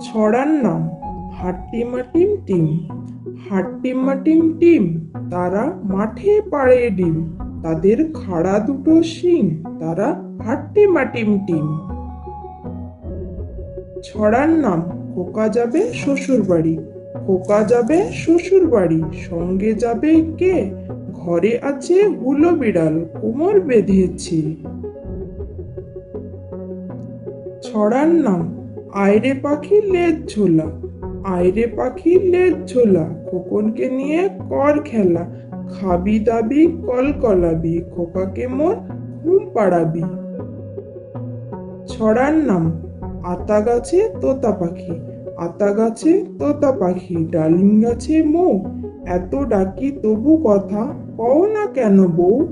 ছড়ার নাম হাট্টিমা টিম। টিম হাট্টিমা টিম টিম তারা মাঠে পাড়ে ডিম। তাদের খাড়া দুটো শিং, তারা হাট্টিমা টিম টিম। ছড়ার নাম খোকা যাবে শ্বশুর বাড়ি। খোকা যাবে শ্বশুর বাড়ি, সঙ্গে যাবে কে? ঘরে আছে হুলো বিড়াল, কোমর বেঁধেছে। ছড়ার নাম আয়রে পাখি লেজ ঝোলা আয়রে পাখি লেজ ঝোলা, খোকনকে নিয়ে কর খেলা, খাবি দাবি, কল কলাবি খোকাকে মোর ঘুম পাড়াবি। ছড়ার নাম, আতা গাছে তোতা পাখি, আতা গাছে তোতা পাখি, ডালিম গাছে মৌ, এত ডাকি তবু কথা কও না কেন বউ?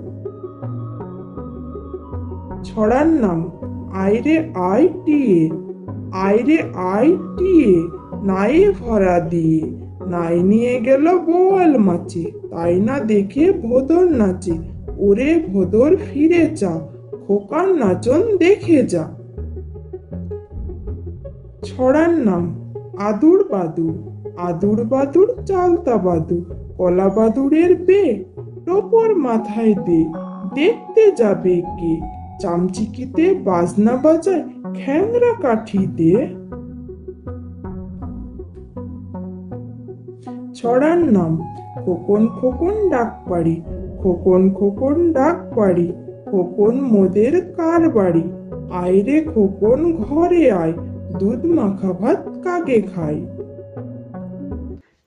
ছড়ার নাম, আইরে আই টিয়ে আইরে আই টিয়ে, নাই ভরা দিয়ে। নাই নিয়ে গেল বোয়াল মাছে, তাই না দেখে ভোদর নাচে। ওরে ভোদর ফিরে যা, খোকার নাচন দেখে যা। ছড়ার নাম, আদুর বাদুর। আদুর বাদুর চালতা বাদুর। কলা বাদুরের বে, টোপর মাথায় দে, দেখতে যাবে কে? চামচিকিতে বাজনা বাজায় খ্যাংরা কাঠি দিয়ে ছড়ার নাম, খোকন খোকন ডাক পারি খোকন খোকন ডাক পারি খোকন মোদের কার বাড়ি। আয়রে খোকন, ঘরে আয়, দুধ মাখা ভাত কাকে খায়?